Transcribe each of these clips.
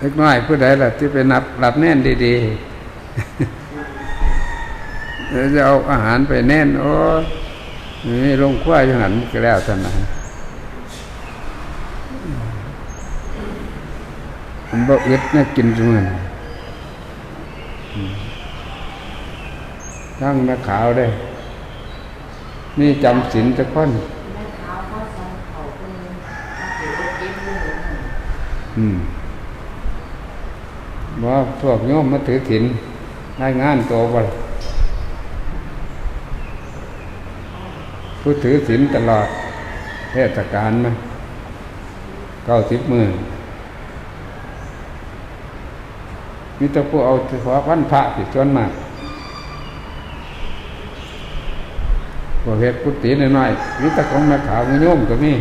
เล็กน้อยผู้ใดล่ะ ที่ไปนับหลับแน่นดีๆเดี๋ยวจะเอาอาหารไปแน่น โอ้ยนี่ลงคว้าอยู่หันก็แล้วท่านนะมันบ่อึดน่ากินจังเลยทั้งแม่ขาวได้ นี่จำศีลจะค่อนแม่เท้าก็ส่งเขาเป็นอาถือว่าเจ็บมืออืม ว่าพวกโยมมาถือศีลรายงานตัวบ่ผู้ถือศีลตลอดเทศกาลไหมเก้าสิบมือมีแต่ผู้เอาเฉพาะวันพระติดส่วนมากพวกเฮ็ดกุฏิน้อยๆมีแต่ของแม่ขาวมีโยมก็มี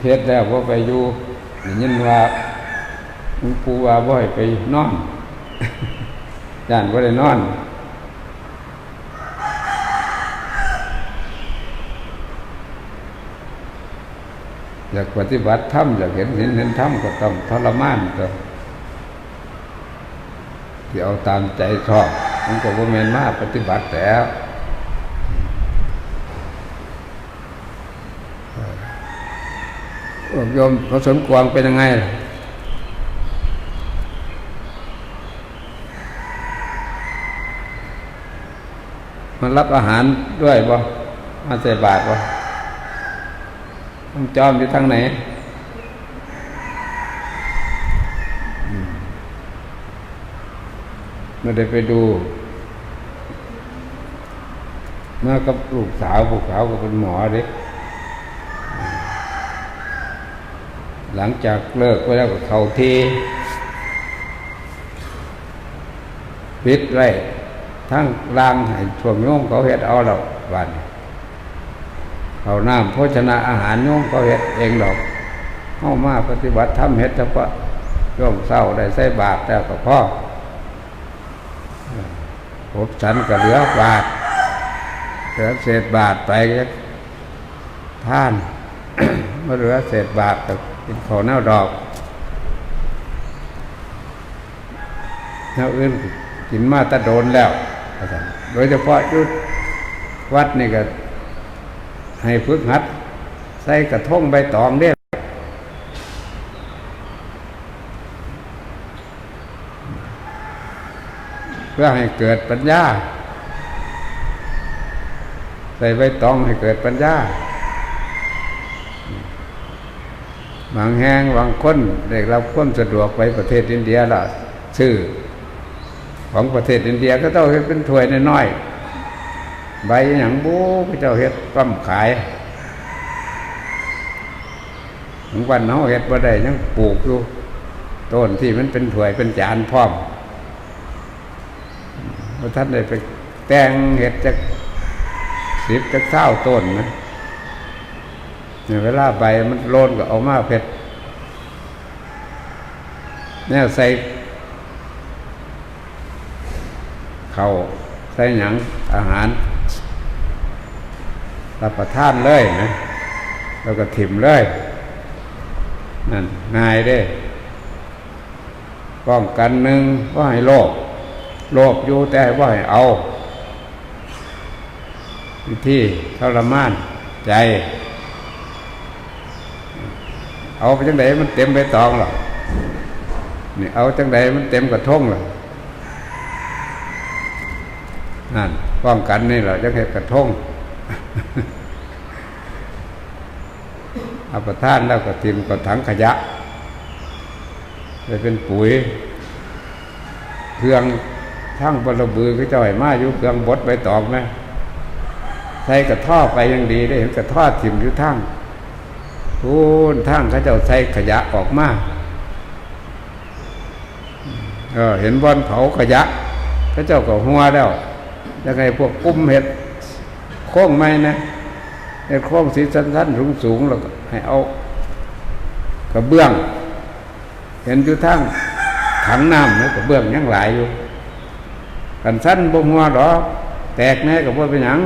เพชรแล้วว่าไปอยู่ยินว่าหลวงปู่ว่าบ่ให้ไปนอนย่านบ่ได้นอนอยากปฏิบัติธรรมอยากเห็นเห็นเห็นธรรมก็ต้องทรมานก็ที่เอาตามใจชอบมันก็บ่แม่นมาปฏิบัติแล้ว เอ่อโยมพระสมกวางเป็นยังไงล่ะมันรับอาหารด้วยบ่มาใส่บาตรบ่ต้องจอมอยู่ทางไหนไม่ได้ไปดู มากับลูกสาวลูกสาวก็เป็นหมอเด็ก หลังจากเลิกไปแล้วก็เขาทีปิดไว้ทั้งรางให้ช่วงโยมเขาเฮ็ดเอาดอกวันนี้เขาน้ำโภชนาอาหารโยมเขาเฮ็ดเองดอกเข้ามาปฏิบัติทำเฮ็ดเฉพาะช่วงเศร้าได้ใส่บาตรแต่ก็พ่อผมฉันก็เหลือบาตรเหลือเศษบาตรไปท่านเมื่อเหลือเศษบาตรก็นข้าวเน่าดอกเน่าอื่นกินมาตะโดนแล้วว่าซั่นโดยเฉพาะยุดวัดนี่ก็ ให้ฝึกหัด ใส่กระทงใบตองเด้เพื่อให้เกิดปัญญา ใส่ใบตองให้เกิดปัญญา บางแห่งบางคนได้รับความสะดวกไปประเทศอินเดียละชื่อของประเทศอินเดียก็ต้องเฮ็ดเป็นถ้วยน้อยๆใบหยังบูพระเจ้าเฮ็ดปั้มขายถึงวันเฮาเฮ็ดบ่ได้ยังปลูกอยู่ต้นที่มันเป็นถ้วยเป็นจานพร้อมพระท่านได้ไปแต่งเฮ็ดจักสิบจักเศร้าต้นนะ เวลาใบมันโลนก็เอามาเพ็ดเนี่ยใส่เขาใส่หยังอาหารรับประทานเลยนะ แล้วก็ถิ่มเลย นั่นง่ายเด้ป้องกันหนึ่งว่าให้โลภโลภอยู่แต่ว่าให้เอาวิธีทรมานใจ เอาไปจังไดมันเต็มใบตองหรอกนี่เอาจังไดมันเต็มกระทงหรอกนั่นป้องกันนี่แหละจังให้กระทงเอาประทานแล้วก็ทิมกับถังขยะไปเป็นปุ๋ย เครื่องทั้งบรบือก็จะไหวมาอยู่เครื่องบดใบตองไหมใส่กระท่อไปยังดีได้เห็นกระท่อทิมอยู่ทั้ง ทูนทั้งเขาเจ้าใส่ขยะออกมาเออเห็นบอนเผาขยะเขาเจ้าก็หัวแล้วยังไงพวกกุ้มเห็ดโค้งไม้นะในโครงสีสั้นๆสูงๆแล้วก็ให้เอากระเบื้อง เห็นอยู่ทั้งฐขังน้ำแล้วก็เบื้องยังหลายอยู่กันสั้นบ่หัวดอก แตกแน่กับว่าเป็นหยัง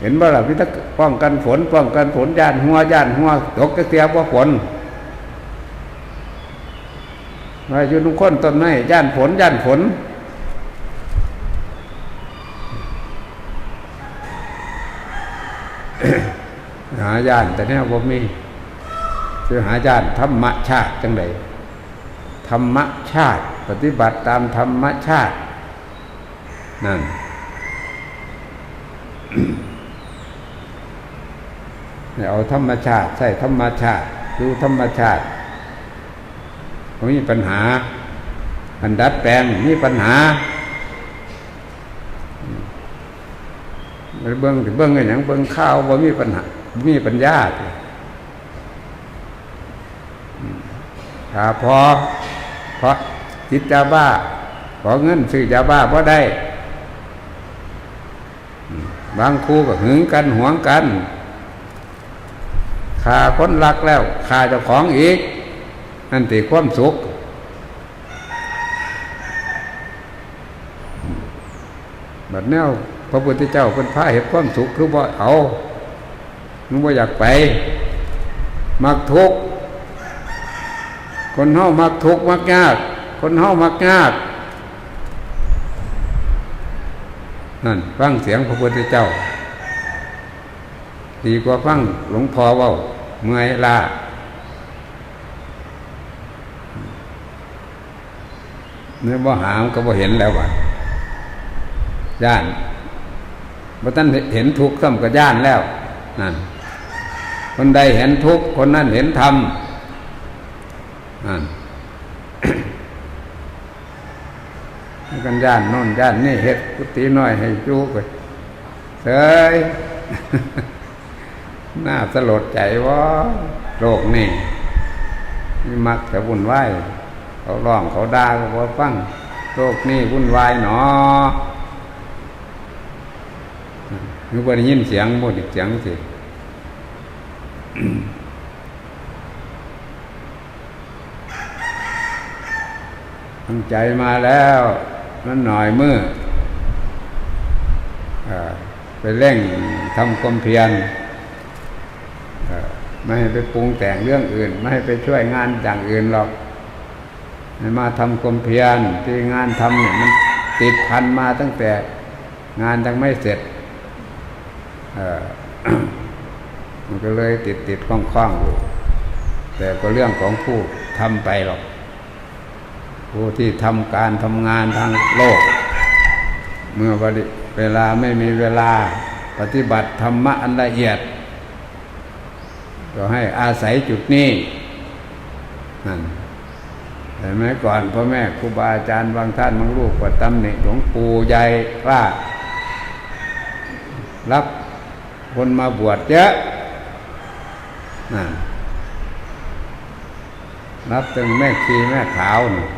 เห็นบ่ล่ะพิทักษ์ป้องกันฝนป้องกันฝนย่านหัวย่านหัวตกกระเตียบว่าฝนว่าอยู่ทุกคนต้นไม้ย่านฝนย่านฝนหาย่านแต่เนี่ยบ่มีคือหาย่านธรรมชาติจังไดธรรมชาติ ปฏิบัติตามธรรมชาติ นั่น เอาธรรมชาติ ใส่ธรรมชาติ ดูธรรมชาติไม่มีปัญหาอันดัดแปลงมีปัญหาเบิ้องเบิ้งอะไรอย่างเบิ้องข้าวบ่มีปัญหา มีปัญญาติถ้าพอเพราะจิตยาบ้าขอเงินซื้อยาบ้าเพราะได้ บางครูก็หึงกันหวงกัน ขาคนรักแล้วขาเจ้าของอีก นั่นติความสุข แบัดแนวพระพุทธเจ้าเป็นพระเหตุความสุขคือว่าเอานึกว่าอยากไป มักทุกข์คนเฮามักทุกข์มักยาก คนเฮามักยากนั่นฟังเสียงพระพุทธเจ้า ดีกว่าฟังหลวงพ่อว่า เมื่อยลาเนื้อบ่หามก็บ่เห็นแล้วว่ะย่านบ่ท่านเห็นทุกข์ซ้ำกับย่านแล้วนั่นคนใดเห็นทุกข์คนนั้นเห็นธรรมนั่นกันย่านโน่นย่านนี่เฮ็ดกุฏิน้อยให้จูไปเฮ้ย น่าสลดใจว่าโลกนี่นี่มักจะวุ่นวายเขาร้องเขาด่าก็บ่ฟังโลกนี่วุ่นวายหนอคือบ่ได้ยินเสียงบ่ได้เสียงสิตั้งใจมาแล้วมันหน่อยมือเอ่อไปเร่งทำความเพียร ไม่ให้ไปปรุงแต่งเรื่องอื่น ไม่ให้ไปช่วยงานอย่างอื่นหรอกมาทำความเพียรที่งานทำเนี่ยมันติดพันมาตั้งแต่งานยังไม่เสร็จมันก็เลยติดติดคล้องคล้องอยู่แต่ก็เรื่องของผู้ทำไปหรอก ผู้ที่ทำการทำงานทางโลก เมื่อเวลาไม่มีเวลาปฏิบัติธรรมะอันละเอียด ก็ให้อาศัยจุดนี้นั่นแต่ไหมก่อนพ่อแม่ครูบาอาจารย์บางท่านบางลูกก็ตำหนิหลวงปู่ใหญ่ว่า รับคนมาบวชเยอะนั่นรับตึงแม่ชีแม่ขาวน่ะ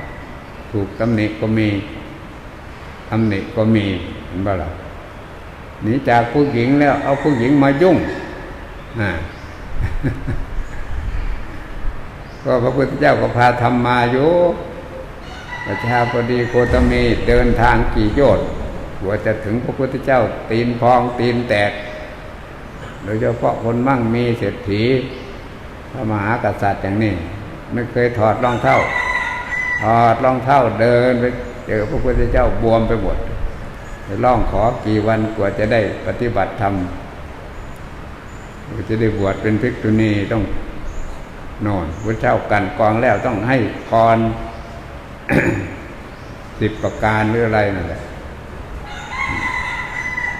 ถูกตำหนิก็มีตำหนิก็มีเห็นบ่ล่ะหนีจากผู้หญิงแล้วเอาผู้หญิงมายุ่งนะ ก็พระพุทธเจ้าก็พาทำมาอยู่ประชาพอดีโคตมีเดินทางกี่โยชน์กว่าจะถึงพระพุทธเจ้าตีนพองตีนแตก โดยเฉพาะคนมั่งมีเศรษฐีพระมหากษัตริย์อย่างนี้ ไม่เคยถอดรองเท้าถอดรองเท้าเดินไปเจอพระพุทธเจ้าบวมไปหมดไปร้องขอกี่วันกว่าจะได้ปฏิบัติธรรม จะได้บวชเป็นภิกษุณีต้องนอนพระเจ้ากันกองแล้วต้องให้พรสิบประการหรืออะไรนั่นแหละ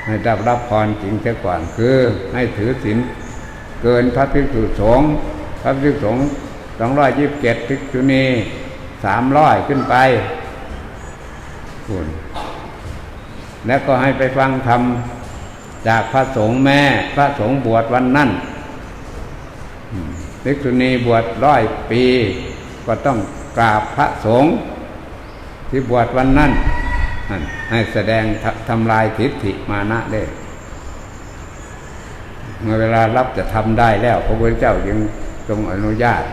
ให้ได้รับพรจริงเสียก่อนคือให้ถือศีลเกินพระภิกษุสงฆ์พระภิกษุสงฆ์สองร้อยยี่สิบเจ็ดภิกษุณีสามร้อยขึ้นไปคุณแล้วก็ให้ไปฟังธรรม จากพระสงฆ์แม่ พระสงฆ์บวชวันนั้นภิกษุณีบวชร้อยปี ก็ต้องกราบพระสงฆ์ที่บวชวันนั้นนั่นให้แสดงททำลายทิฏฐิมานะได้เมื่อเวลารับจะทำได้แล้ว พระพุทธเจ้ายังทรงอนุญาต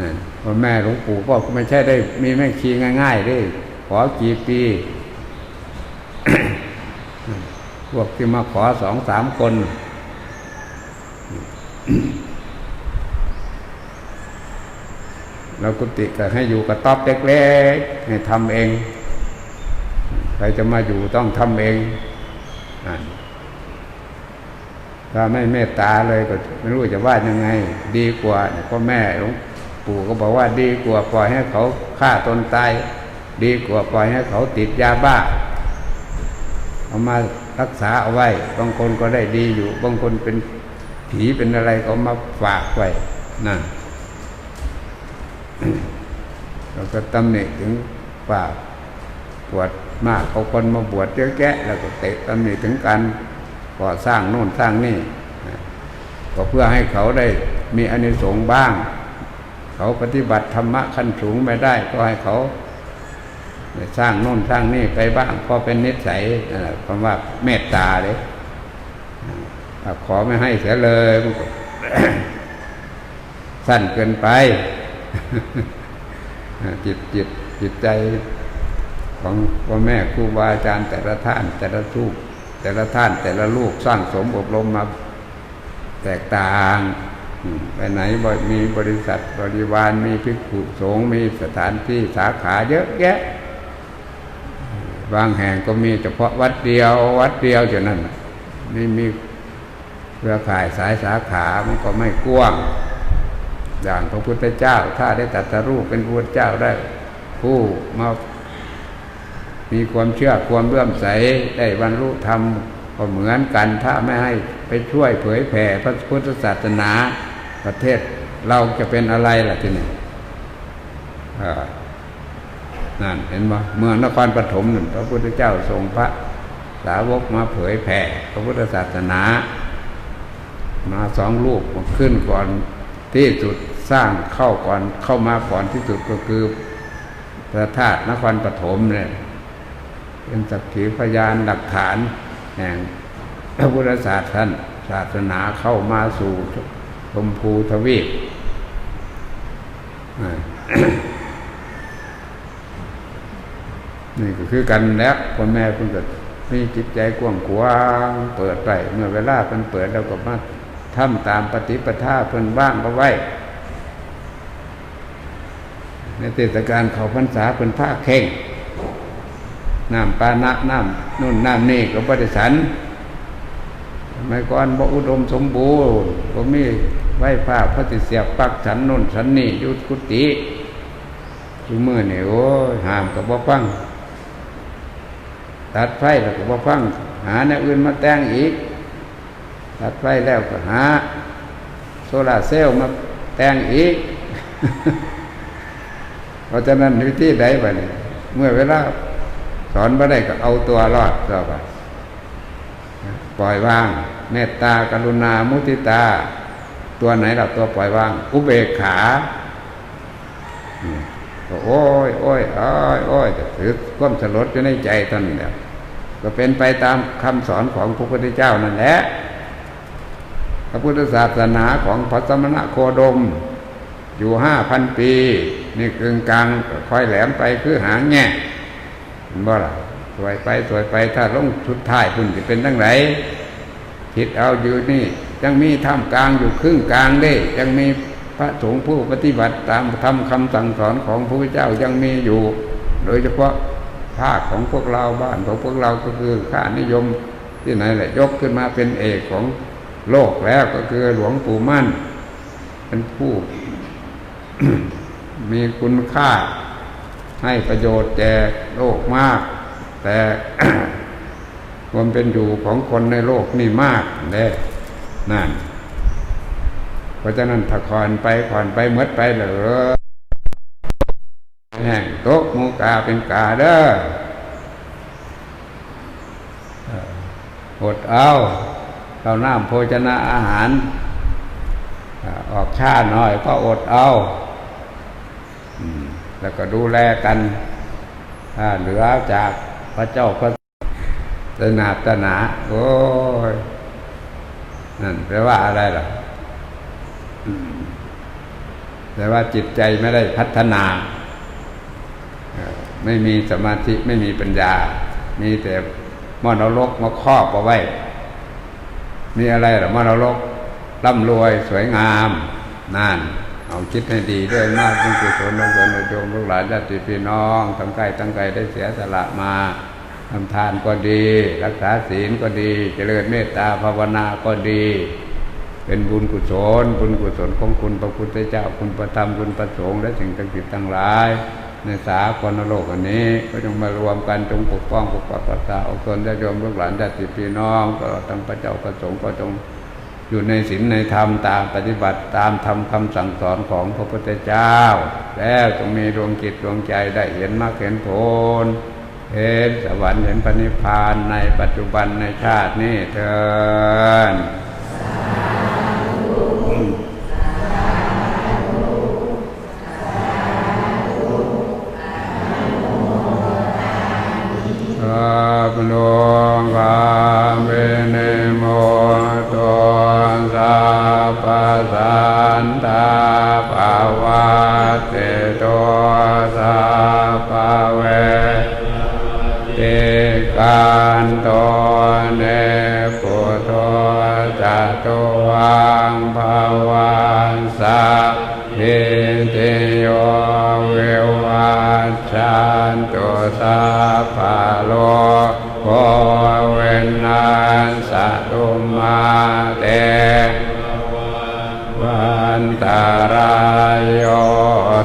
นั่นพ่อแม่หลวงปู่ก็ไม่ใช่ได้มีแม่ชีง่ายๆได้ขอกี่ปี พ วกที่มาขอสองสามคนเรากุฏิก็ให้อยู่กระต๊อบเล็กๆให้ทำเอง ใครจะมาอยู่ต้องทำเอง ถ้าไม่เมตตาเลยก็ไม่รู้จะว่ายังไง ดีกว่าพ่อแม่หลวงปู่ก็บอกว่าดีกว่าปล่อยให้เขาฆ่าตนตาย ดีกว่าปล่อยให้เขาติดยาบ้าเอามา รักษาเอาไว้ บางคนก็ได้ดีอยู่ บางคนเป็นผีเป็นอะไรก็มาฝากไว้นั่นเราก็ตำหนิถึงป่าปวดมากเขาคนมาบวชเยอะแยะแล้วก็เตะตำหนิถึงการก่อสร้างโน่นสร้างนี่ก็เพื่อให้เขาได้มีอานิสงส์บ้าง เขาปฏิบัติธรรมะขั้นสูงไม่ได้ ก็ให้เขา สร้างโน่นสร้างนี่ไปบ้างพอเป็นนิสัยคำว่าเมตตาเลยขอไม่ให้เสียเลยสั้นเกินไปจิตจิตจิตใจของพ่อแม่ครูบาอาจารย์แต่ละท่าน แต่ละทูกแต่ละท่าน แต่ละลูกสร้างสมอบรมมาแตกต่างไปไหนมีบริษัทบริวารมีภิกษุสงมีสถานที่สาขาเยอะแยะ บางแห่งก็มีเฉพาะวัดเดียว วัดเดียวเท่านั้นไม่มีเครือข่ายสายสาขามันก็ไม่กว้าง อย่างพระพุทธเจ้า ถ้าได้ตรัสรู้เป็นพระพุทธเจ้าได้ ผู้มามีความเชื่อความเลื่อมใสได้บรรลุธรรมก็เหมือนกัน ถ้าไม่ให้ไปช่วยเผยแผ่พระพุทธศาสนาประเทศเราจะเป็นอะไรล่ะทีนี้ นั่นเห็นไหมเมืองนครปฐมนั่นพระพุทธเจ้าทรงพระสาวกมาเผยแผ่พระพุทธศาสนา มาสองลูกขึ้นก่อนที่สุดสร้างเข้าก่อนเข้ามาก่อนที่สุดก็คือพระธาตุนครปฐมเนี่ยเป็นสักขีพยานหลักฐานแห่งพระพุทธศาสนาศาสนาเข้ามาสู่ชมพูทวีปอ่า นี่ก็คือกันแล้วพ่อแม่เพิ่งก็มีจิตใจกว้างขวางเปิดไปเมื่อเวลาเพิ่นเปิดเราก็มาทำตามปฏิปทาเพิ่นบ้างก็ไว้ ในเทศกาลเขาพรรษาเพิ่นผ้าเข่งน้ำปานะน้ำนู่นน้ำนี่ก็บริสันสมัยก่อนบ่อุดมสมบูรณ์ก็มีไว้ผ้าพระติเสียบปักฉันนู่นฉันนี่ยุดกุฏิทุกมื่อนี่โอ้หามกับบ่ฟัง ตัดไฟแล้วก็บ่ฟัง หาแนวอื่นมาแต่งอีก ตัดไฟแล้วก็หา โซลาเซลล์มาแต่งอีก เพราะฉะนั้นวิธีใดไปเนี่เมื่อเวลาสอนมาได้ก็เอาตัวรอดต่อไปปล่อยวาง เมตตากรุณามุทิตา ตัวไหนเราตัวปล่อยวาง อุเบกขาอืมก็โอ้ยโอ้ยโอ้ยโอ้ยถือความสลดอยู่ในใจท่านนี่แหละ ก็เป็นไปตามคำสอนของพระพุทธเจ้านั่นแหละพระพุทธศาสนาของพระสมณะโคดม อยู่ห้าพันปี นี่กึ่งกลางก็ค่อยแหลมไปคือหางแง่เห็นบ่ล่ะสวยไปสวยไปถ้าลงชุดท้ายคุณจะเป็นทั้งไหนคิดเอาอยู่นี่ยังมีท่ามกลางอยู่ครึ่งกลางเด้ ยังมีพระสงฆ์ผู้ปฏิบัติตามทำคำสั่งสอนของพระพุทธเจ้ายังมีอยู่ โดยเฉพาะ ภาคของพวกเราบ้านของพวกเราก็คือค่านิยมที่ไหนแหละยกขึ้นมาเป็นเอกของโลกแล้วก็คือหลวงปู่มั่น เป็นผู้ มีคุณค่า ให้ประโยชน์แก่โลกมาก แต่ความเป็นอยู่ของคนในโลกนี่มากเด้นั่น เพราะฉะนั้นถ้าคอนไปคอนไปเมดไปเหรอ ต๊ะหมูกาเป็นกาเด้ออดเอาเราน้ำโภชนะอาหาร ออกชาหน่อยก็อดเอา แล้วก็ดูแลกันถ้าเหลือจากพระเจ้าพระศานาตนา โอ้ย นั่นแปลว่าอะไรล่ะอืมแต่ว่าจิตใจไม่ได้พัฒนา ไม่มีสมาธิไม่มีปัญญา มีแต่มโนรกมาครอบเอาไว้ มีอะไรหรอมโนรกร่ำรวยสวยงามนั่นเอาคิดให้ดีด้วยมากเป็นกุศลลงเกินโยมลูกหลานญาติพี่น้องทั้งใกล้ทั้งไกลได้เสียสละมาทำทานก็ดี รักษาศีลก็ดี เจริญเมตตาภาวนาก็ดี เป็นบุญกุศล บุญกุศลของคุณพระพุทธเจ้าคุณพระธรรมคุณพระสงฆ์และสิ่งต่างๆทั้งหลาย ในสากลโลกอันนี้ ก็จงมารวมกันจงปกป้องปกปักรักษาเอาตนญาติโยมลูกหลานญาติพี่น้องตลอดทั้งพระเจ้าพระสงฆ์ก็จงอยู่ในศีลในธรรมตามปฏิบัติตามธรรมคำสั่งสอนของพระพุทธเจ้า แล้วจงมีดวงจิตดวงใจได้เห็นมรรคเห็นผลเห็นสวรรค์เห็นพระนิพพานในปัจจุบันในชาตินี้เถิด ติโยวิวัชชันตุสัพพะโลกโควินัสสตุมาเตวันตารายโย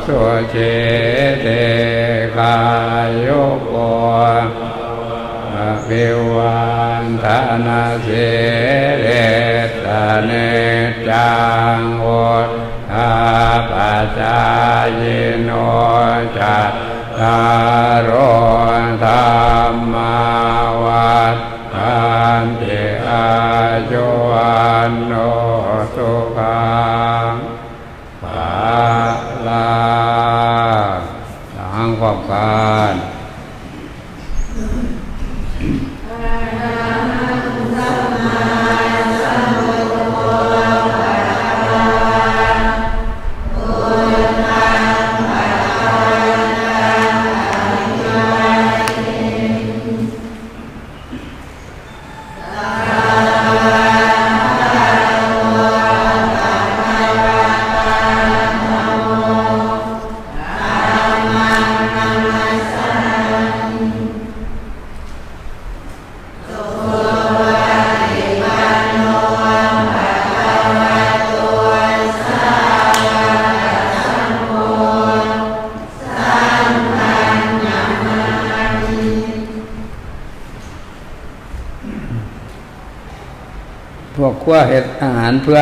สุเชเตกายโยโกภิวันทนาเสเรตเนจังโอทา ปัจจายโนจัตตารโอ เห็ดอาหารเพื่อ